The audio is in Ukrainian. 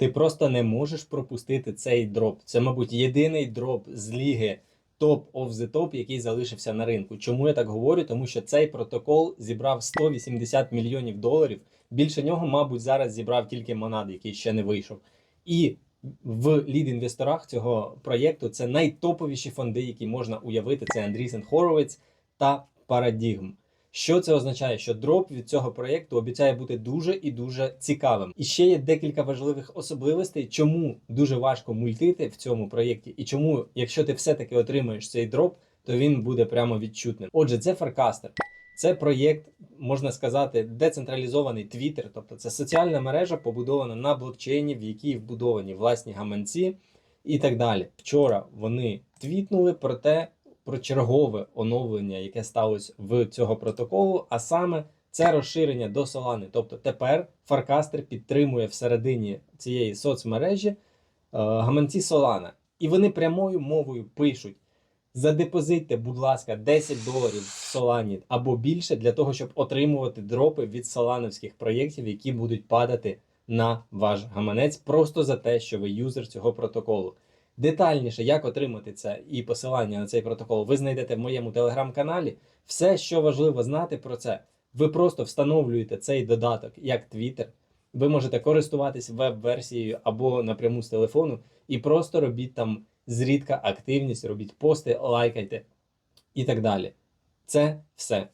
Ти просто не можеш пропустити цей дроп. Це, мабуть, єдиний дроп з ліги топ of the top, який залишився на ринку. Чому я так говорю? Тому що цей протокол зібрав 180 мільйонів доларів. Більше нього, мабуть, зараз зібрав тільки Монад, який ще не вийшов. І в лід-інвесторах цього проєкту це найтоповіші фонди, які можна уявити. Це Андрісен Хоровиц та Paradigm. Що це означає? Що дроп від цього проєкту обіцяє бути дуже і дуже цікавим. І ще є декілька важливих особливостей, чому дуже важко мультити в цьому проєкті, і чому, якщо ти все-таки отримаєш цей дроп, то він буде прямо відчутним. Отже, це Farcaster. Це проєкт, можна сказати, децентралізований Twitter, тобто це соціальна мережа, побудована на блокчейні, в якій вбудовані власні гаманці і так далі. Вчора вони твітнули про те, про чергове оновлення, яке сталося в цього протоколу, а саме це розширення до Solana. Тобто тепер Farcaster підтримує всередині цієї соцмережі е, гаманці Solana. І вони прямою мовою пишуть: задепозитьте, будь ласка, 10 доларів в Solana або більше для того, щоб отримувати дропи від солановських проєктів, які будуть падати на ваш гаманець, просто за те, що ви юзер цього протоколу. Детальніше, як отримати це і посилання на цей протокол, ви знайдете в моєму телеграм-каналі. Все, що важливо знати про це, ви просто встановлюєте цей додаток як Twitter. Ви можете користуватись веб-версією або напряму з телефону, і просто робіть там зрідка активність, робіть пости, лайкайте і так далі. Це все.